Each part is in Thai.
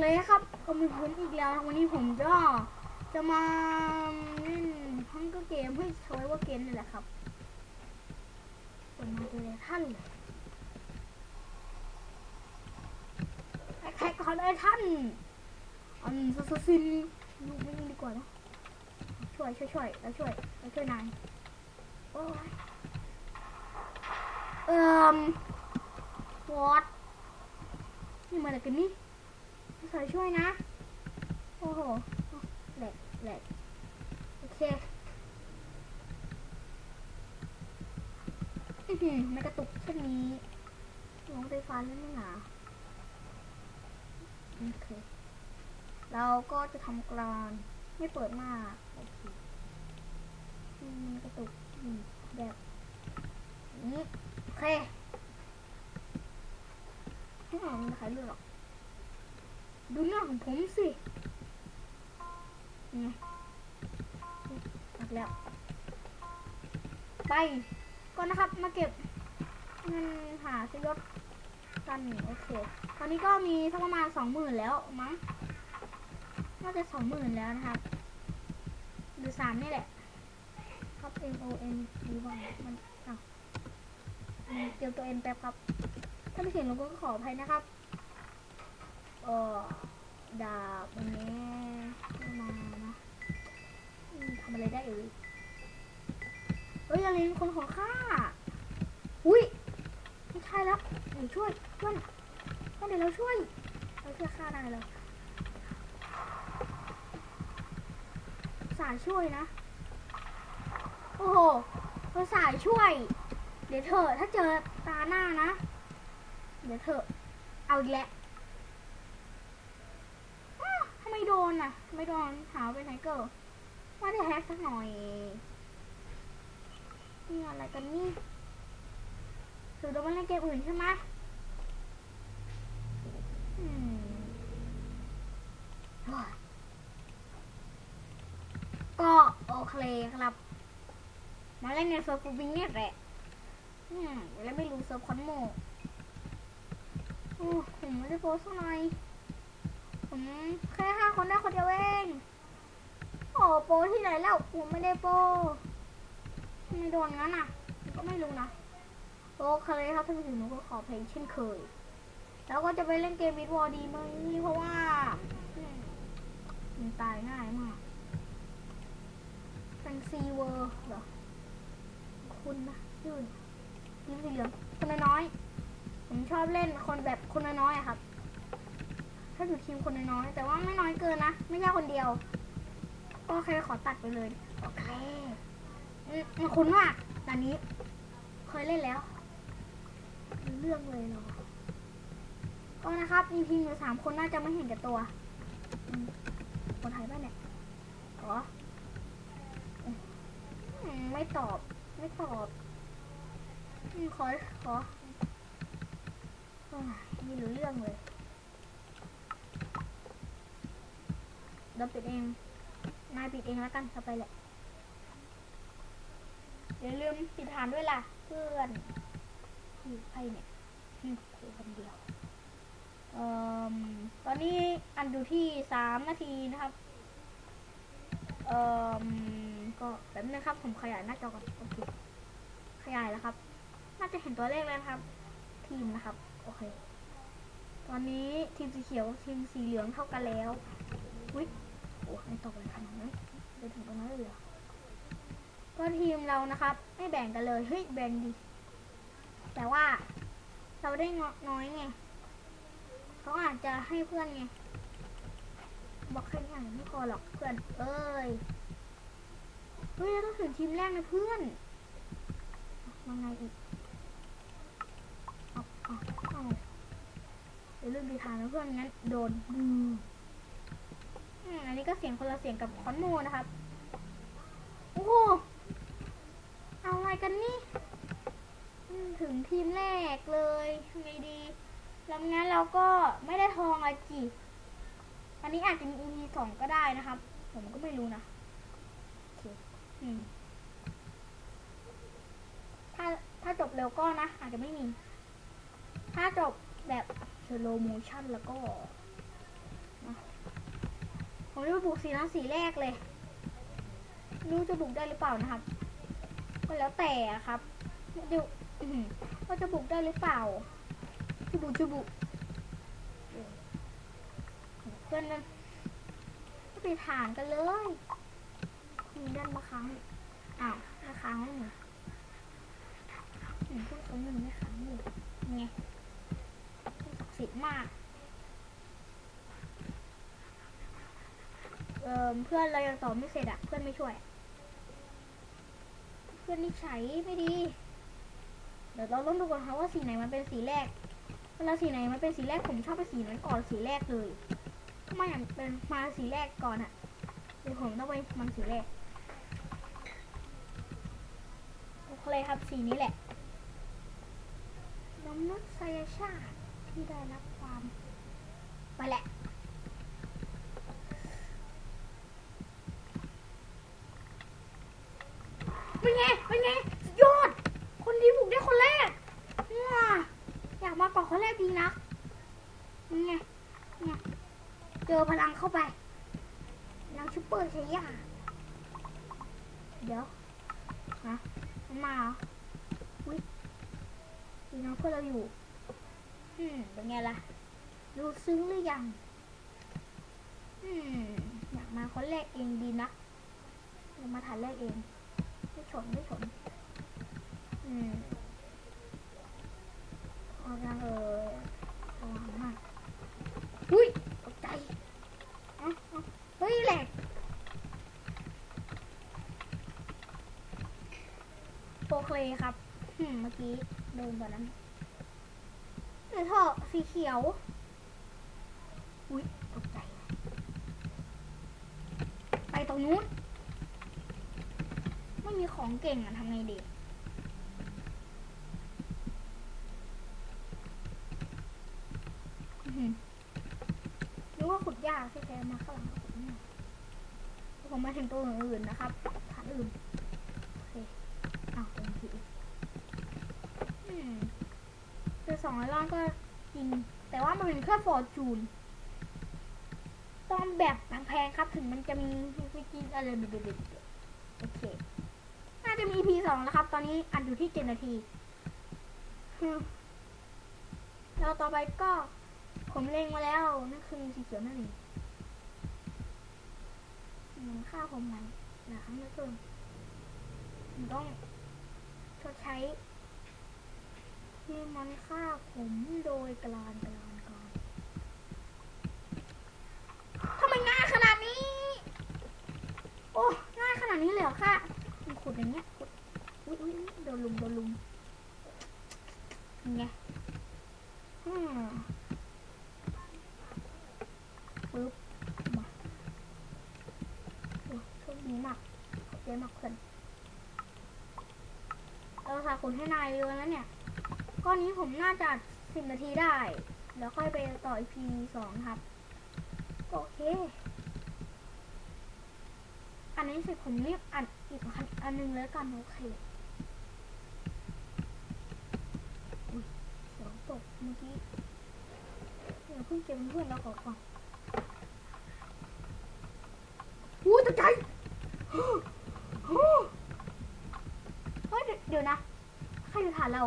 เลยครับก็มีผมอีกแล้ววันนี้ผมก็จะมาเล่นพังก็เกมให้โชว์ว่าเกมนี่แหละครับผมมาเจอท่านแท็กเขาเลยท่านอันซัสซินลูกไม่ยิงดีกว่านะช่วยช่วยช่วยแล้วช่วยแล้วช่วยนายโอ้ยเอ่มวอตนี่มาอะไรกันนี่ ใส่ช่วยนะ โอ้โหแหลกแหลกโอเคอื้อหือไม่กระตุกเช่นนี้ลงไฟฟ้าเล่นไม่หนาโอเค เราก็จะทำกรานไม่เปิดมากโอเคมันกระตุกแบบนี้โอเคไม่เอามันขายเลือกหรอก ดูหน้าของผมสิไงอีกแล้ว ไป ก่อนนะครับ มาเก็บเงินหาซื้อยศกันโอเค ตอนนี้ก็มีสักประมาณสองหมื่นแล้วมั้ง น่าจะสองหมื่นแล้วนะครับ หรือสามนี่แหละ ครับ M O N ดีว่ามันอ้าวเตรียมตัวเองแป๊บครับ ถ้าไม่เห็นเราก็ขออภัยนะครับ เออดาบอันนี้มานะทำอะไรได้เอ่ยเฮ้ยอะไรคนของข้าอุ้ยไม่ใช่แล้วเดี๋ยวช่วยเพื่อนเดี๋ยวเราช่วยเราช่วยข้าได้เลยสายช่วยนะ โอ้โหเราสายช่วย เดี๋ยวเถอะถ้าเจอตาหน้านะ เดี๋ยวเถอะเอาอีกแล้ว อ้าวทำไม โดนอะ ไม่โดนหาไปไหนเกิดว่าจะแฮกสักหน่อยนี่อะไรกันนี่หรือเราไม่เล่นเกมอื่นใช่ไหมอืมก็โอเคครับ มาเล่นในเซิร์ฟฟูบิงเนี่ยแหละอืมแล้วไม่รู้เซิร์ฟคอนโมโอ้ผมไม่ได้โพสต์สักหน่อย ผมแค่ห้าคนได้คนเดียวเองโอ้โปที่ไหนแล้วผมไม่ได้โปทำไมโดนงั้นอะก็ไม่รู้นะโอเคครับท่านผู้ชมหนูก็ขอเพลงเช่นเคย แล้วก็จะไปเล่นเกมวิดวอร์ดีไหมเพราะว่ามันตายง่ายมากแฟนซีเวอร์เหรอคุณนะชื่อทีมสีเหลืองคนน้อยผมชอบเล่นคนแบบคนน้อยๆครับ ถ้าอยู่ทีมคนน้อยๆแต่ว่าไม่น้อยเกินนะ ไม่ใช่คนเดียวก็โอเคขอตัดไปเลย โอเคมันคุ้นมากตอนนี้ เคยเล่นแล้วรู้เรื่องเลยเนาะก็นะครับ มีทีมอยู่สามคนน่าจะไม่เห็นแก่ตัว คนไทยบ้านเนี่ยขออืมไม่ตอบ ไม่ตอบอืมขอ ขอไม่รู้เรื่องเลย เราปิดเอง นายปิดเองแล้วกันต่อไปแหละอย่าลืมปิดฐานด้วยล่ะ เพื่อนคือใครเนี่ยอืมคือคนเดียวเอ่อตอนนี้อันดูที่สามนาทีนะครับเอ่อก็แบบนี้นะครับ ผมขยายหน้าจอก่อนโอเคขยายแล้วครับ น่าจะเห็นตัวเลขแล้วครับ ทีมนะครับ โอเค ตอนนี้ทีมสีเขียวทีมสีเหลืองเท่ากันแล้ววิโอ้ไม่ตกเลยขนาดนั้นไปถึงตรงนั้นเลยเหรอ ก็ทีมเรานะครับ ไม่แบ่งกันเลย เฮ้ย แบ่งดิ แต่ว่าเราได้น้อยไง เขาอาจจะให้เพื่อนไง บอกแค่นี้ไม่พอหรอกเพื่อน เอ้ย เฮ้ยเราต้องถึงทีมแรกนะเพื่อนมาไงอีกเอาเอาเอาเดี๋ยวลืมดีทางนะเพื่อนงั้นโดนอืมอันนี้ก็เสียงคนละเสียงกับคอนโมนะครับ โอ้ อาอะไรกันนี่ถึงทีมแรกเลยทำไงดี แล้วงั้นเราก็ไม่ได้ทองอะจีอันนี้อาจจะมี EP สองก็ได้นะครับ ผมก็ไม่รู้นะถ้าถ้าจบเร็วก็นะ อาจจะไม่มี ถ้าจบแบบ slow motion แล้วก็ผมจะไปบุกสีนั้นสีแรกเลย ไม่รู้จะบุกได้หรือเปล่านะครับ ก็แล้วแต่อะครับเดี๋ยวว่าจะบุกได้หรือเปล่าจะบุกจะบุกเพื่อนนั่นก็ไปฐานกันเลยมีด้านมาค้างอ้าวมาค้างแล้วนี่เห็นพวกเขาหนึ่งไม่ค้างอยู่ไงศักดิ์สิทธิ์มากเออเพื่อนเรายังตอบไม่เสร็จอะเพื่อนไม่ช่วย เพื่อนนิสัยไม่ดี เดี๋ยวเราต้องดูก่อนค่ะว่าสีไหนมันเป็นสีแรก เวลาสีไหนมันเป็นสีแรกผมชอบไปสีนั้นก่อนสีแรกเลยไม่อย่างเป็นมาสีแรกก่อนอะเดี๋ยวผมต้องไปมันสีแรกโอเคครับสีนี้แหละมนุษยชาติที่ได้รับความไปแหละ เป็น ไง เป็นไงสุดยอด คนดีบุกได้คนแรกว้าอยากมาก่อนคนแรกดีนะเป็นไงเนี่ยเจอพลังเข้าไปพลังชุปเปอร์ใช้ยาเดี๋ยวฮะมันมาเหรออุ้ยมีน้องเพื่อนเราอยู่อืมเป็นไงล่ะรู้ซึ้งหรือยังอืมอยากมาคนแรกเองดีนะอยากมาฐานแรกเอง ไม่ชนไม่ชนอืมเอาละเออระวังมากอุ้ยตกใจเอ้าเอ้าเฮ้ยแหลกโอเคครับอืมเมื่อกี้โดนตอนนั้นเดี๋ยวเถอะสีเขียว อุ้ยตกใจ ไปตรงนู้นไม่มี ของเก่งอะทำไงดีหรือรู้ว่าขุดยากใช่ไหมมาข้างหลังขุดเนี่ยผมมาถึงตัวอื่นนะครับฐานอื่นโอเคอ้าวเป็นทีอืมคือสองร้อยล้านก็จริง แต่ว่ามันเป็นแค่ฟอร์จูนต้องแบบแพงๆครับถึงมันจะมีฟิกินอะไรเด็ดๆโอเค น่าจะมี EP สองแล้วครับ ตอนนี้อัดอยู่ที่เจ็ดนาทีฮึ่มแล้วต่อไปก็ ผมเล็งมาแล้ว นั่นคือสีเขียวนั่นเองอืมค่าผมมันหนาครั้งเหลือเกินผมต้องชดใช้ที่มันฆ่าผมโดยกลานกลานกลานทำไมง่ายขนาดนี้ โอ้ง่ายขนาดนี้เลยเหรอค่ะ อย่างเงี้ยอุ้ยอุ้ยโดนลุมโดนลุมยังไงอืมปึ๊บมาโอ้โชคดีมากขอบใจมากเพื่อนเราสาขุนให้นายเยอะนะเนี่ยก้อนนี้ผมน่าจะสิบนาทีได้ แล้วค่อยไปต่อ EP สองครับก็โอเค อันนี้สร็จผมรีบอัด อีกอันอันหนึงแล้วกันโอเคอุ๊ยเสียงตกเมื่อกี้เดี๋ยวเพิ่งเก็บเพื่อนเราก่อนก่อนอู้ตกใจเฮ้ยเดี๋ยวเดี๋ยวนะ ใครอยู่านเรา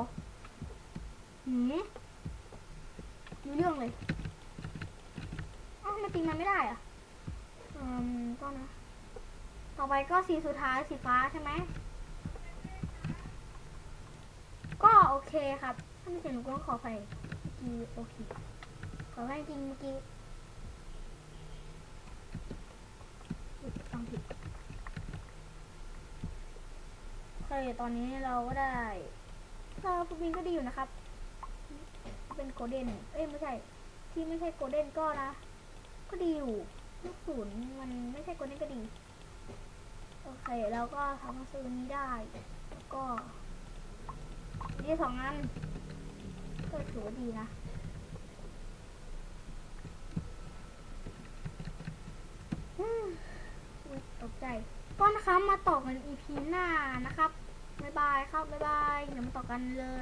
หืมมีเรื่องเลยอ้าวทำไมตีมันไม่ได้อะอืมก็นะ ต่อไปก็สีสุดท้ายสีฟ้าใช่ไหม ก็โอเคครับ ถ้าไม่เสร็จหนูก็ต้องขอไปกีโอเค ขอให้จริงเมื่อกี้อุ๊ยฟังผิดโอเคตอนนี้เราก็ได้ถ้าฟูบินก็ดีอยู่นะครับ เป็นโกลเด้น เอ้ยไม่ใช่ ที่ไม่ใช่โกลเด้นก็นะ ก็ดีอยู่ลูกศูนย์มันไม่ใช่โกลเด้นก็ดี โอเคเราก็ทำมาซื้อนี้ได้ ก็นี่สองอันก็ถือว่าดีนะตกใจ ก็นะคะมาต่อกันอีพีหน้านะครับ บ๊ายบายครับ บ๊ายบาย เดี๋ยวมาต่อกันเลย